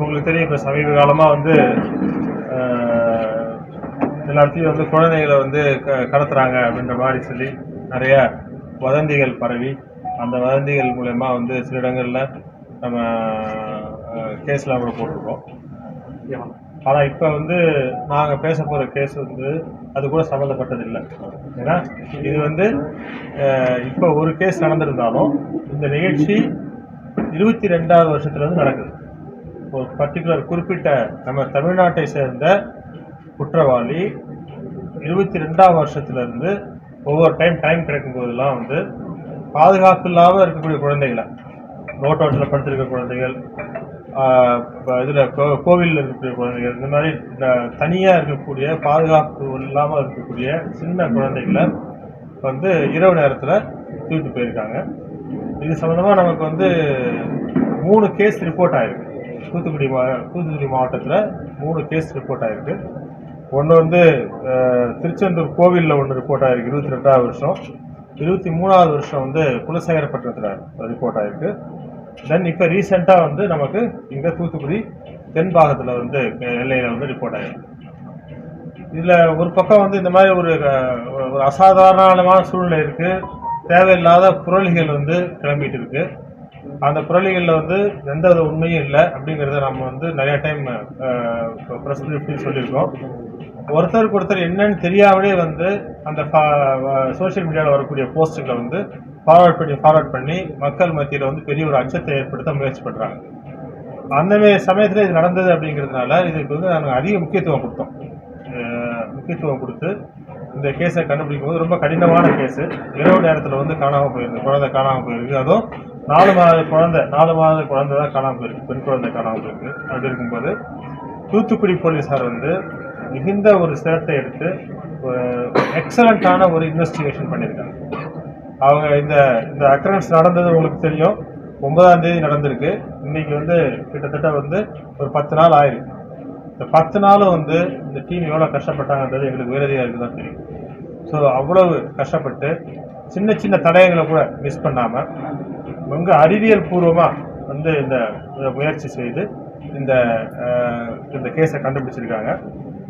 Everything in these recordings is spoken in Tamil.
உங்களுக்கு தெரியும் இப்போ சமீப காலமாக வந்து எல்லாத்தையும் எல்லா வந்து குழந்தைகளை வந்து க கடத்துகிறாங்க அப்படின்ற மாதிரி சொல்லி நிறைய வதந்திகள் பரவி அந்த வதந்திகள் மூலயமா வந்து சில இடங்களில் நம்ம கேஸ்லாம் கூட போட்டிருக்கோம். ஆனால் இப்போ வந்து நாங்கள் பேச போகிற கேஸ் வந்து அது கூட சம்மந்தப்பட்டது இல்லை ஏன்னா இது வந்து இப்போ ஒரு கேஸ் நடந்திருந்தாலும் இந்த நிகழ்ச்சி இருபத்தி ரெண்டாவது வருஷத்துலேருந்து நடக்குது. பர்டிகுலர் குறிப்பிட்ட நம்ம தமிழ்நாட்டை சேர்ந்த குற்றவாளி இருபத்தி ரெண்டாம் வருஷத்துலேருந்து ஒவ்வொரு டைம் டைம் கிடைக்கும் போதெல்லாம் வந்து பாதுகாப்பு இல்லாமல் இருக்கக்கூடிய குழந்தைகளை ரோட்டோட்டில் படுத்திருக்க குழந்தைகள் இதில் கோவிலில் இருக்கக்கூடிய குழந்தைகள் இந்த மாதிரி தனியாக இருக்கக்கூடிய பாதுகாப்பு இல்லாமல் இருக்கக்கூடிய சின்ன குழந்தைகளை வந்து இரவு நேரத்தில் தூக்கிட்டு போயிருக்காங்க. இது சம்மந்தமாக நமக்கு வந்து மூணு கேஸ் ரிப்போர்ட் ஆயிருக்கு. தூத்துக்குடி மா தூத்துக்குடி மாவட்டத்தில் மூணு கேஸ் ரிப்போர்ட் ஆகிருக்கு ஒன்று வந்து திருச்செந்தூர் கோவிலில் ஒன்று ரிப்போர்ட் ஆகிருக்கு இருபத்தி ரெண்டாவது வருஷம். இருபத்தி மூணாவது வருஷம் வந்து குலசேகரப்பட்டினத்தில் ரிப்போர்ட் ஆகிருக்கு தென் இப்போ ரீசெண்டாக வந்து நமக்கு இங்கே தூத்துக்குடி தென் பாகத்தில் வந்து எல்லையில் வந்து ரிப்போர்ட் ஆகிருக்கு இதில் ஒரு பக்கம் வந்து இந்த மாதிரி ஒரு ஒரு அசாதாரணமான சூழ்நிலை இருக்குது தேவையில்லாத புரளிகள் வந்து கிளம்பிட்டு இருக்குது அந்த புரளிகளில் வந்து எந்த வித உண்மையும் இல்லை அப்படிங்கிறத நம்ம வந்து நிறைய டைம் ப்ரெஸ் பிரீஃபிங் சொல்லியிருக்கோம். ஒருத்தருக்கு ஒருத்தர் என்னன்னு தெரியாமலே வந்து அந்த சோஷியல் மீடியாவில் வரக்கூடிய போஸ்ட்டுகளை வந்து ஃபார்வர்ட் பண்ணி ஃபார்வர்ட் பண்ணி மக்கள் மத்தியில் வந்து பெரிய ஒரு அச்சத்தை ஏற்படுத்த முயற்சி பண்ணுறாங்க அந்த சமயத்தில் இது நடந்தது அப்படிங்கிறதுனால இதுக்கு வந்து நாங்கள் அதிக முக்கியத்துவம் கொடுத்தோம். முக்கியத்துவம் கொடுத்து இந்த கேஸை கண்டுபிடிக்கும் போது ரொம்ப கடினமான கேஸு இரவு நேரத்தில் வந்து காணாமல் போயிருக்கு குழந்தை காணாமல் போயிருக்கு. அதுவும் நாலு மாத குழந்தை நாலு மாத குழந்தை தான் காணாமல் போயிருக்கு. பெண் குழந்தை காணாமல் போயிருக்கு. அப்படி இருக்கும்போது தூத்துக்குடி போலீஸார் வந்து மிகுந்த ஒரு சிரத்தை எடுத்து எக்ஸலண்ட்டான ஒரு இன்வெஸ்டிகேஷன் பண்ணியிருக்காங்க. அவங்க இந்த இந்த அக்கரன்ஸ் நடந்தது உங்களுக்கு தெரியும். ஒன்பதாம் தேதி நடந்திருக்கு. இன்னைக்கு வந்து கிட்டத்தட்ட வந்து ஒரு பத்து நாள் ஆயிருக்கு. இந்த பத்து நாளும் வந்து இந்த டீம் எவ்வளோ கஷ்டப்பட்டாங்கன்றது எங்களுக்கு வேறதையாக இருக்குது தான் தெரியும். ஸோ அவ்வளவு கஷ்டப்பட்டு சின்ன சின்ன தடயங்களை கூட மிஸ் பண்ணாமல் ரொம்ப அறிவியல் பூர்வமாக வந்து இந்த முயற்சி செய்து இந்த இந்த கேஸை கண்டுபிடிச்சிருக்காங்க.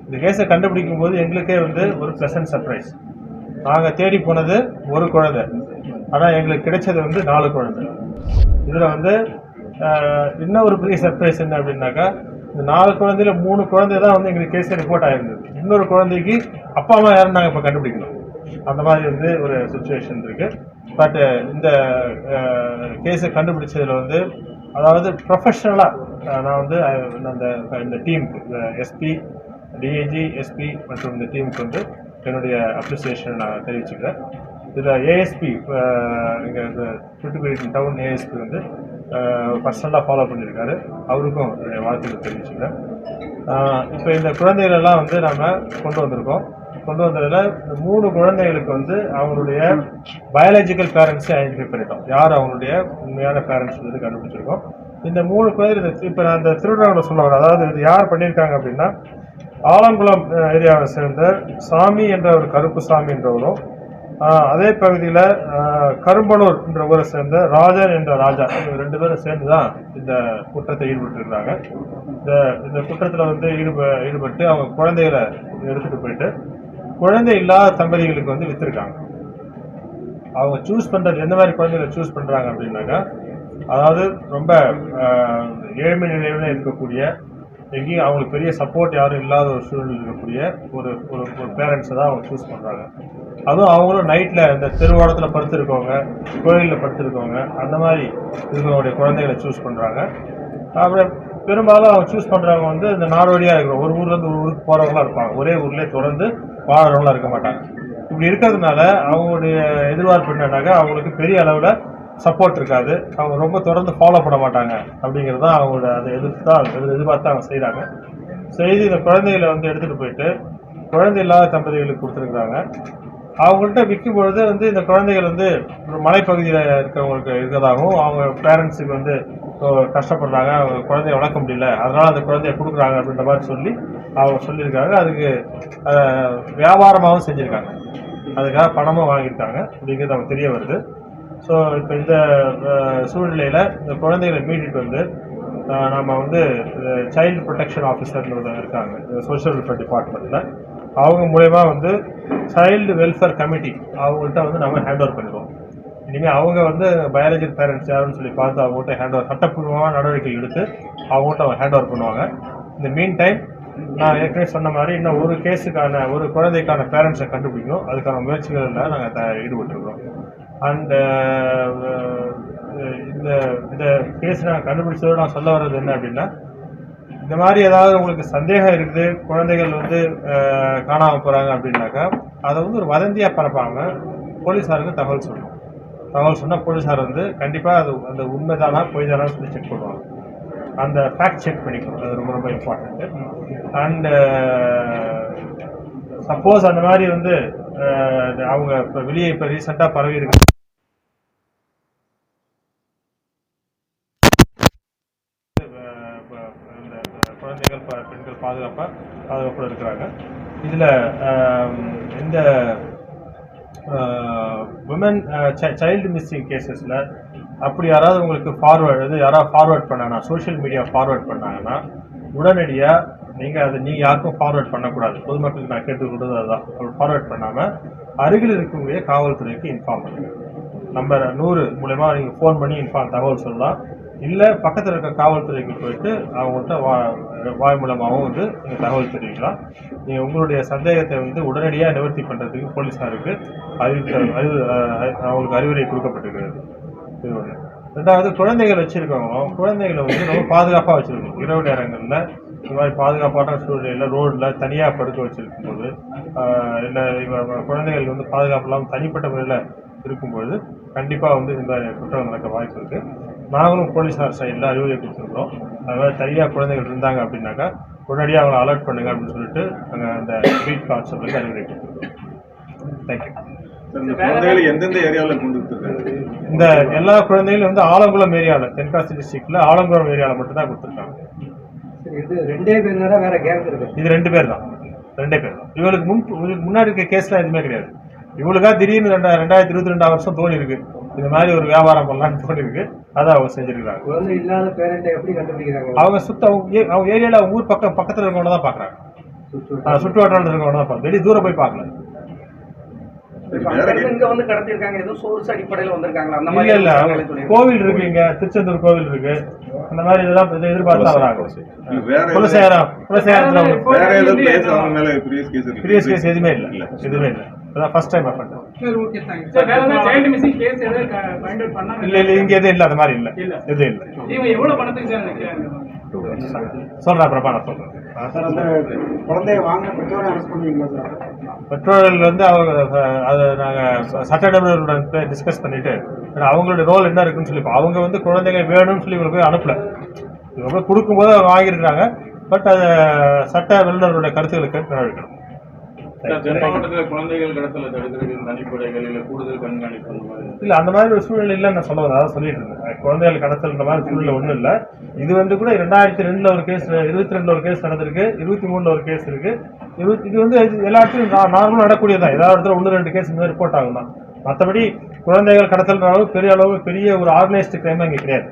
இந்த கேஸை கண்டுபிடிக்கும் போது எங்களுக்கே வந்து ஒரு ப்ளசன்ட் சர்ப்ரைஸ் நாங்கள் தேடி போனது ஒரு குழந்தை. ஆனால் எங்களுக்கு கிடைச்சது வந்து நாலு குழந்தை. இதில் வந்து இன்னும் ஒரு பெரிய சர்ப்ரைஸ் என்ன அப்படின்னாக்கா இந்த நாலு குழந்தையில மூணு குழந்தை தான் வந்து எங்களுக்கு கேஸ் ரிப்போர்ட் ஆயிருந்தது. இன்னொரு குழந்தைக்கு அப்பா அம்மா யாரும் நாங்கள் இப்போ கண்டுபிடிக்கணும். அந்த மாதிரி வந்து ஒரு சுச்சுவேஷன் இருக்கு. பட் uh, இந்த uh, கேஸை கண்டுபிடிச்சதுல வந்து அதாவது ப்ரொஃபஷனலாக uh, நான் வந்து அந்த இந்த டீமுக்கு எஸ்பி டிஐஜி எஸ்பி மற்றும் இந்த டீமுக்கு வந்து என்னுடைய அப்ரிசியேஷன் நான் தெரிவிச்சுக்கிறேன். இதில் ஏஎஸ்பி இங்கே இந்த தூத்துக்குடி டவுன் ஏஎஸ்பி வந்து பர்சனலாக ஃபாலோ பண்ணியிருக்காரு. அவருக்கும் என்னுடைய வாழ்த்துக்கள் தெரிவிச்சுக்கிறேன். இப்போ இந்த குழந்தைகளெல்லாம் வந்து நாம் கொண்டு வந்திருக்கோம். கொண்டு வந்ததில் இந்த மூணு குழந்தைகளுக்கு வந்து அவங்களுடைய பயாலஜிக்கல் பேரண்ட்ஸை ஐடென்டிஃபை பண்ணிட்டோம். யார் அவங்களுடைய உண்மையான பேரண்ட்ஸ் வந்து கண்டுபிடிச்சிருக்கோம். இந்த மூணு குழந்தை இப்போ நான் இந்த திருவிழாவில் சொல்ல வரேன். அதாவது இது யார் பண்ணியிருக்காங்க அப்படின்னா ஆலங்குளம் ஏரியாவை சேர்ந்த சாமி என்ற ஒரு கருப்பு சாமி என்றவரும் அதே பகுதியில் கரும்பனூர் என்ற ஊரை சேர்ந்த ராஜன் என்ற ராஜா இவங்க ரெண்டு பேரும் சேர்ந்து தான் இந்த குற்றத்தை ஈடுபட்டுருந்தாங்க இந்த இந்த குற்றத்தில் வந்து ஈடுப ஈடுபட்டு அவங்க குழந்தைகளை எடுத்துகிட்டு போயிட்டு குழந்தை இல்லாத தம்பதிகளுக்கு வந்து விற்றுருக்காங்க அவங்க சூஸ் பண்ணுறது எந்த மாதிரி குழந்தைகளை சூஸ் பண்ணுறாங்க அப்படின்னாக்கா அதாவது ரொம்ப ஏழ்மை நிலையில இருக்கக்கூடிய எங்கேயும் அவங்களுக்கு பெரிய சப்போர்ட் யாரும் இல்லாத ஒரு சூழ்நிலை இருக்கக்கூடிய ஒரு ஒரு ஒரு பேரண்ட்ஸை தான் அவங்க சூஸ் பண்ணுறாங்க அதுவும் அவங்களும் நைட்டில் இந்த தெருவோரத்தில் படுத்துருக்கவங்க கோயிலில் படுத்துருக்கவங்க அந்த மாதிரி இருக்கிறவங்களுடைய குழந்தைகளை சூஸ் பண்ணுறாங்க அப்புறம் பெரும்பாலும் அவங்க சூஸ் பண்ணுறவங்க வந்து இந்த நாடோடியாக இருக்கிற ஒரு ஊர்லேருந்து ஒரு ஊருக்கு போகிறவங்களாம் இருப்பாங்க. ஒரே ஊர்லேயே தொடர்ந்து வாழ்கிறவங்களாம் இருக்க மாட்டாங்க. இப்படி இருக்கிறதுனால அவங்களுடைய எதிர்பார்ப்பு என்னன்னாக்கா அவங்களுக்கு பெரிய அளவில் சப்போர்ட் இருக்காது. அவங்க ரொம்ப தொடர்ந்து ஃபாலோ பண்ண மாட்டாங்க அப்படிங்கிறது தான் அவங்களோட அதை எதிர்த்து தான் எதிர் எதிர்பார்த்து அவங்க செய்கிறாங்க செய்து இந்த குழந்தைகளை வந்து எடுத்துகிட்டு போயிட்டு குழந்தை இல்லாத தம்பதிகளுக்கு கொடுத்துருக்குறாங்க. அவங்கள்ட்ட விற்கும் பொழுது வந்து இந்த குழந்தைகள் வந்து ஒரு மலைப்பகுதியில் இருக்கிறவங்களுக்கு இருக்கிறதாகவும் அவங்க பேரண்ட்ஸுக்கு வந்து கஷ்டப்படுறாங்க அவங்க குழந்தைய வளர்க்க முடியல அதனால் அந்த குழந்தைய கொடுக்குறாங்க அப்படின்ற மாதிரி சொல்லி அவங்க சொல்லியிருக்காங்க. அதுக்கு வியாபாரமாகவும் செஞ்சுருக்காங்க. அதுக்காக பணமும் வாங்கியிருக்காங்க. அப்படிங்கிறது அவங்க தெரிய வருது. ஸோ இப்போ இந்த சூழ்நிலையில் இந்த குழந்தைகளை மீட்டுட்டு வந்து நம்ம வந்து சைல்டு ப்ரொடெக்ஷன் ஆஃபீஸர்னு இருக்காங்க சோஷியல் வெல்ஃபேர் டிபார்ட்மெண்ட்டில் அவங்க மூலயமா வந்து சைல்டு வெல்ஃபேர் கமிட்டி அவங்கள்ட்ட வந்து நம்ம ஹேண்ட் ஓவர் பண்ணிடுவோம். இனிமேல் அவங்க வந்து பயாலஜிக்கல் பேரண்ட்ஸ் யாருன்னு சொல்லி பார்த்து அவங்கள்ட்ட ஹேண்ட் ஓவர் சட்டப்பூர்வமான நடவடிக்கை எடுத்து அவங்கள்ட்ட அவங்க ஹேண்ட் ஓவர் பண்ணுவாங்க. இந்த மீன் டைம் நான் ஏற்கனவே சொன்ன மாதிரி இன்னும் ஒரு கேஸுக்கான ஒரு குழந்தைக்கான பேரண்ட்ஸை கண்டுபிடிக்கணும். அதுக்கான முயற்சிகளில் நாங்கள் த ஈடுபட்டுருக்கோம் அண்ட் uh, uh, இந்த இந்த கேஸ் நாங்கள் கண்டுபிடிச்சதோடு நான் சொல்ல வர்றது என்ன அப்படின்னா இந்த மாதிரி ஏதாவது உங்களுக்கு சந்தேகம் இருக்குது குழந்தைகள் வந்து காணாமல் போகிறாங்க அப்படின்னாக்கா அதை வந்து ஒரு வதந்தியாக பரப்பாமல் போலீஸாருக்கு தகவல் சொல்லணும். தகவல் சொன்னால் போலீஸார் வந்து கண்டிப்பாக அது அந்த உண்மைதானா பொய் தானா சொல்லி செக் பண்ணுவாங்க. அந்த ஃபேக்ட் செக் பண்ணிக்கணும். அது ரொம்ப ரொம்ப இம்பார்ட்டண்ட்டு அண்டு சப்போஸ் அந்த மாதிரி வந்து அவங்க இப்போ வெளியே இப்போ ரீசெண்டாக பரவி இருக்கு. பாதுகாப்பாக பாதுகாப்போடு இருக்கிறாங்க. இதில் இந்த உமன் சைல்டு மிஸ்ஸிங் கேசஸில் அப்படி யாராவது உங்களுக்கு ஃபார்வர்டு இது யாராவது ஃபார்வர்ட் பண்ணாங்கன்னா சோஷியல் மீடியா ஃபார்வர்ட் பண்ணாங்கன்னா உடனடியாக நீங்கள் அதை நீங்கள் யாருக்கும் ஃபார்வர்ட் பண்ணக்கூடாது. பொதுமக்களுக்கு நான் கேட்டுக்கொண்டது அதுதான். ஃபார்வர்ட் பண்ணாமல் அருகில் இருக்கக்கூடிய காவல்துறைக்கு இன்ஃபார்ம் பண்ணுங்கள் நம்பர் நூறு மூலயமா நீங்கள் ஃபோன் பண்ணி இன்ஃபார்ம் தகவல் சொல்லலாம். இல்லை பக்கத்தில் இருக்க காவல்துறைக்கு போயிட்டு அவங்கள்ட்ட வா வாய் மூலமாகவும் வந்து நீங்கள் தகவல் தெரிவிக்கலாம். நீங்கள் உங்களுடைய சந்தேகத்தை வந்து உடனடியாக நிவர்த்தி பண்ணுறதுக்கு போலீஸாருக்கு அறிவிக்க அறிவு அவங்களுக்கு அறிவுரை கொடுக்கப்பட்டிருக்கிறது. இது ஒன்று ரெண்டாவது குழந்தைகள் வச்சுருக்கவங்களும் குழந்தைகளை வந்து ரொம்ப பாதுகாப்பாக வச்சுருக்கணும். இரவு நேரங்களில் இந்த மாதிரி பாதுகாப்பான சூழ்நிலையில் ரோடில் தனியாக படுக்க வச்சிருக்கும் போது இல்லை குழந்தைகள் வந்து பாதுகாப்பு இல்லாமல் தனிப்பட்ட முறையில் இருக்கும்போது கண்டிப்பாக வந்து இந்த குற்றம் நடக்க வாய்ப்பு இருக்குது நாங்களும் போலீஸார் சைடில் அறிவுரை கொடுத்துருக்கோம் அதாவது தனியாக குழந்தைகள் இருந்தாங்க அப்படின்னாக்கா உடனடியாக அவங்களை அலர்ட் பண்ணுங்க அப்படின்னு சொல்லிட்டு நாங்கள் அந்த பீட் கான்செப்டுக்கு அறிவுரை கொடுத்துருக்கோம். தேங்க்யூ எந்தெந்த ஏரியாவில் கொண்டு இந்த எல்லா குழந்தைகளும் வந்து ஆலங்குளம் ஏரியாவில் தென்காசி டிஸ்ட்ரிக்ட்ல ஆலங்குளம் ஏரியாவில் மட்டும்தான் கொடுத்துருக்காங்க. சரி, இது ரெண்டே பேர் தானே வேற கேங் இருக்கு. இது ரெண்டு பேர் தான் ரெண்டே பேர் தான் இவங்களுக்கு முன் முன்னாடி இருக்க கேஸ்லாம் எதுவுமே கிடையாது. இவங்களுக்கா திடீர்னு ரெண்டா ரெண்டாயிரத்தி இருபத்தி ரெண்டாம் வருஷம் தோணி இருக்கு. இந்த மாதிரி ஒரு வியாபாரம் பண்ணலாம்னு தோணி இருக்கு அதை அவங்க செஞ்சிருக்காங்க குழந்தை இல்லாத பேரண்ட்டை எப்படி கண்டுபிடிக்கிறாங்க? அவங்க சுத்த அவங்க அவங்க ஏரியாவில் அவங்க ஊர் பக்கம் பக்கத்தில் இருக்கவங்க தான் பார்க்குறாங்க. சுற்று வட்டாரத்தில் இருக்கவங்க தான் பார்க்க வெளியே தூரம் போய் பார்க்கல. கோவில் இருக்கு இங்க. திருச்செந்தூர் கோவில் இருக்கு. அந்த மாதிரி இதெல்லாம் இதை எதிர்பார்த்து வராங்க. கேஸ் எதுவுமே இல்லை. எதுவுமே இல்லை. அதான் ஃபர்ஸ்ட் டைம் பண்ணாங்க? இல்ல இல்ல இங்க எதுவும் இல்லை அந்த மாதிரி இல்லை. இல்ல. எதுவும் இல்லை. இவங்க எவ்வளவு பணத்துக்கு சார் நிக்கிறாங்க சொல்றேன் பிரபா நான் சார் பெற்றோர்கள் வந்து அவங்க அதை நாங்கள் சட்ட நிபுணர்களுடன் டிஸ்கஸ் பண்ணிட்டு ஏன்னா அவங்களுடைய ரோல் என்ன இருக்குன்னு சொல்லி அவங்க வந்து குழந்தைங்க வேணும்னு சொல்லி இவங்க போய் அனுப்பல. இவங்க கொடுக்கும்போது அவங்க வாங்கியிருக்காங்க பட் அதை சட்ட வல்லுநர்களுடைய கருத்துக்களை கேட்டு குழந்தைகள் கடத்தலை தடுக்கிறதுக்கு தனிப்படைகள் இல்லை கூடுதல் கண்காணிப்பு அந்த மாதிரி. இல்ல அந்த மாதிரி ஒரு சூழ்நிலை நான் சொல்ல அதான் சொல்லிட்டு இருந்தேன். குழந்தைகள் கடத்தல்ன்ற மாதிரி சூழ்நிலை ஒன்றும் இல்லை. இது வந்து கூட ரெண்டாயிரத்தி ரெண்டுல ஒரு கேஸ் இருபத்தி ரெண்டுல ஒரு கேஸ் நடந்திருக்கு இருபத்தி மூணுல ஒரு கேஸ் இருக்கு. இருபத்தி இது வந்து எல்லா இடத்துலையும் நார்மலாக நடக்கூடியதான் ஏதாவது இடத்துல ஒன்று ரெண்டு கேஸ் இந்த ரிப்போர்ட் ஆகும் தான் மற்றபடி குழந்தைகள் கடத்தல்ன்ற அளவு பெரிய அளவு பெரிய ஒரு ஆர்கனைஸ்டு கிரைம் இங்கே கிடையாது.